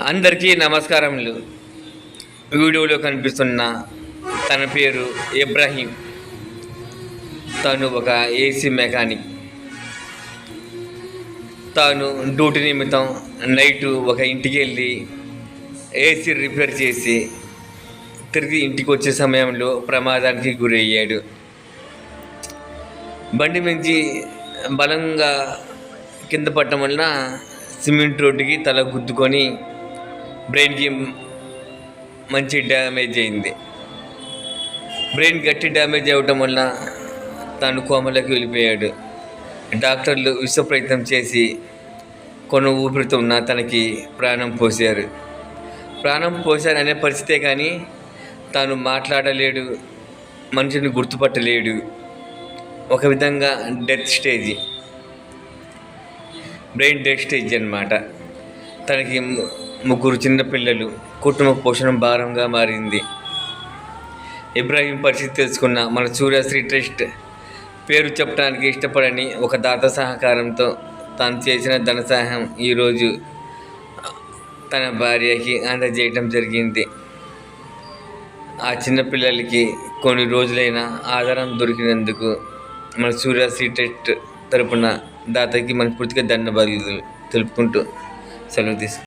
అందరికీ నమస్కారములు. వీడియోలో కనిపిస్తున్న తన పేరు ఇబ్రాహీం. తను ఒక ఏసీ మెకానిక్ తాను డ్యూటీ నిమిత్తం నైటు ఒక ఇంటికి వెళ్ళి ఏసీ రిపేర్ చేసి తిరిగి ఇంటికి వచ్చే సమయంలో ప్రమాదానికి గురయ్యాడు. బండి మించి బలంగా కింద పట్టడం వలన సిమెంట్ రోడ్డుకి తల గుద్దుకొని బ్రెయిన్కి మంచి డ్యామేజ్ అయింది. బ్రెయిన్ గట్టి డ్యామేజ్ అవ్వటం వల్ల తాను కోమలోకి వెళ్ళిపోయాడు. డాక్టర్లు విశ్వప్రయత్నం చేసి కొన్ని ఊపిరితో ఉన్న తనకి ప్రాణం పోసారు ప్రాణం పోసారు అనే పరిస్థితే కానీ తాను మాట్లాడలేడు మనిషిని గుర్తుపట్టలేడు. ఒక విధంగా death stage. Brain death stage అన్నమాట. తనకి ముగ్గురు చిన్నపిల్లలు కుటుంబ పోషణ భారంగా మారింది. ఇబ్రాహీం పరిస్థితి తెలుసుకున్న మన సూర్యశ్రీ ట్రస్ట్ పేరు చెప్పడానికి ఇష్టపడని ఒక దాత సహకారంతో తాను చేసిన ధన సహాయం ఈరోజు తన భార్యకి అందజేయటం జరిగింది. ఆ చిన్నపిల్లలకి కొన్ని రోజులైన ఆధారం దొరికినందుకు మన సూర్యశ్రీ ట్రస్ట్ తరపున దాతకి మనస్ఫూర్తిగా ధన్యవాదాలు తెలుపుకుంటూ సెలవు తీసుకు